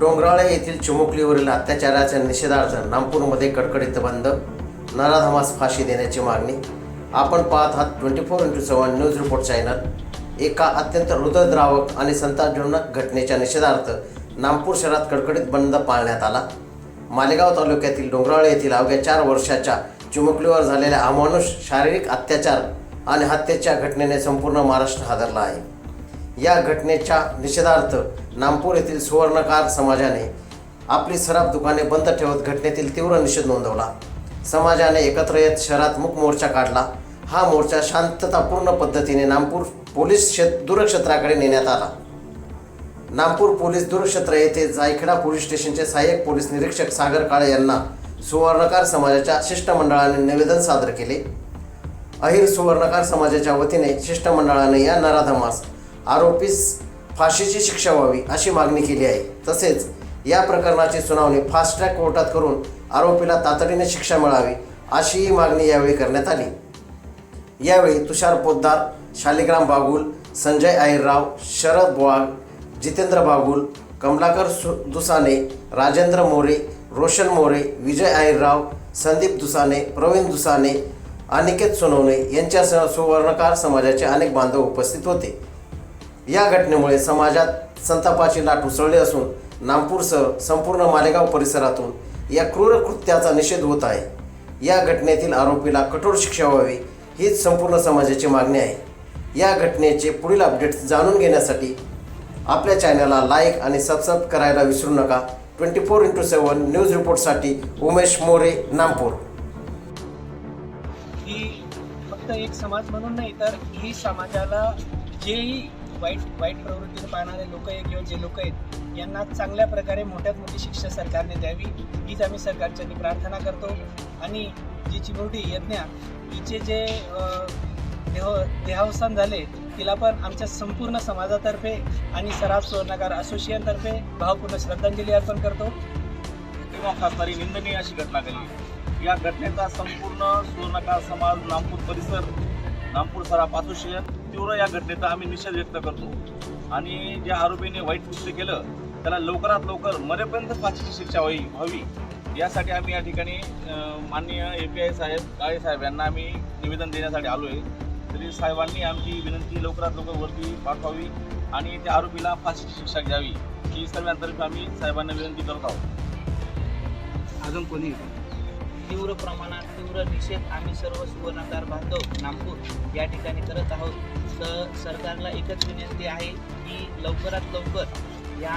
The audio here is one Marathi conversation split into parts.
डोंगराळे येथील चिमुकलीवरील अत्याचाराच्या निषेधार्थ नामपूरमध्ये कडकडीत बंद नराधमास फाशी देण्याची मागणी. आपण पाहत आहात twenty four into seven news report channel एका अत्यंत हृदयद्रावक आणि संतापजनक घटनेच्या निषेधार्थ नामपूर शहरात कडकडीत बंद पाळण्यात आला. मालेगाव तालुक्यातील डोंगराळे येथील अवघ्या चार वर्षाच्या चिमुकलीवर झालेल्या अमानुष शारीरिक अत्याचार आणि हत्येच्या घटनेने संपूर्ण महाराष्ट्र हादरला आहे. या घटनेच्या निषेधार्थ नामपूर येथील सुवर्णकार समाजाने आपली सराफ दुकाने बंद ठेवत घटनेतील तीव्र निषेध नोंदवला. समाजाने एकत्र येत शहरात मुख मोर्चा काढला. हा मोर्चा शांततापूर्ण पद्धतीने नामपूर पोलीस क्षेत्र दूरक्षेत्राकडे नेण्यात आला. नागपूर पोलीस दूरक्षेत्र येथे जायखेडा पोलीस स्टेशनचे सहाय्यक पोलीस निरीक्षक सागर काळे यांना सुवर्णकार समाजाच्या शिष्टमंडळाने निवेदन सादर केले. अहिर सुवर्णकार समाजाच्या वतीने शिष्टमंडळाने या नराधमास आरोपीस फाशीची शिक्षा व्हावी अशी मागणी केली आहे. तसेच या प्रकरणाची सुनावणी फास्ट ट्रॅक कोर्टात करून आरोपीला तातडीने शिक्षा मिळावी अशीही मागणी यावेळी करण्यात आली. यावेळी तुषार पोद्दार शालिग्राम बागुल संजय अहिरराव शरद वाघ जितेंद्र बागुल कमलाकर सु दुसाने राजेंद्र मोरे रोशन मोरे विजय अहिरराव संदीप दुसाने प्रवीण दुसाने अनिकेत सोनवणे यांच्यासह सुवर्णकार समाजाचे अनेक बांधव उपस्थित होते. या घटनेमुळे समाजात संतापाची लाट उसळली असून नामपूरसह संपूर्ण मालेगाव परिसरातून या क्रूर कृत्याचा निषेध होत आहे. या घटनेतील आरोपीला कठोर शिक्षा व्हावी हीच संपूर्ण समाजाची मागणी आहे. या घटनेचे पुढील अपडेट्स जाणून घेण्यासाठी आपल्या चॅनलला लाईक आणि सबस्क्राईब करायला विसरू नका. Twenty four into seven news रिपोर्टसाठी Umesh More Nampur ही फक्त एक समाज म्हणून नाही तर ही समाजाला जेही वाईट वाईट प्रवृत्तीने पाहणारे लोक आहे किंवा जे लोक आहेत यांना चांगल्या प्रकारे मोठ्यात मोठी शिक्षा सरकारने द्यावी. हीच आम्ही सरकारच्या प्रार्थना करतो. आणि जी चिमुरडी यज्ञा हिचे जे देह देहावसान झाले तिला पण आमच्या संपूर्ण समाजातर्फे आणि सराफ सुवर्णकार असोसिएशनतर्फे भावपूर्ण श्रद्धांजली अर्पण करतो. किंवा खासदारी निंदनीय अशी घटना घडली. या घटनेचा संपूर्ण सुवर्णकार समाज नामपूर परिसर नामपूर सराफ असोसिएशन तीव्र या घटनेचा आम्ही निषेध व्यक्त करतो. आणि ज्या आरोपीने वाईट कृत्य केलं त्याला लवकरात लवकर मरेपर्यंत फाशीची शिक्षा व्हावी व्हावी. यासाठी आम्ही या ठिकाणी माननीय ए पी आय साहेब काळे साहेब यांना आम्ही निवेदन देण्यासाठी आलो आहे तरी साहेबांनी आमची विनंती लवकरात लवकर वरती पाठवावी आणि त्या आरोपीला फाशीची शिक्षा घ्यावी. ही सर्वांतर्फे आम्ही साहेबांना विनंती करत आहोत. अजून कोणी? तीव्र प्रमाणात तीव्र निषेध आम्ही सर्व सुवर्णकार बांधव नागपूर या ठिकाणी करत आहोत. तर सरकारला एकच विनंती आहे की लवकरात लवकर या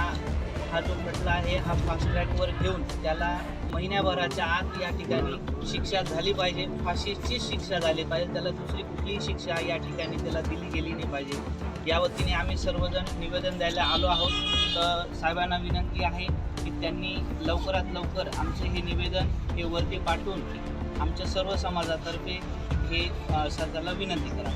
हा जो खटला आहे हा फास्ट ट्रॅकवर घेऊन त्याला महिन्याभराच्या आत या ठिकाणी शिक्षा झाली पाहिजे. फाशीची शिक्षा झाली पाहिजे. त्याला दुसरी कुठलीही शिक्षा या ठिकाणी त्याला दिली गेली नाही पाहिजे. या वतीने आम्ही सर्वजण निवेदन द्यायला आलो आहोत. तर साहेबांना विनंती आहे की त्यांनी लवकरात लवकर आमचे हे निवेदन हे वरती पाठवून आमच्या सर्व समाजातर्फे हे सरकारला विनंती करा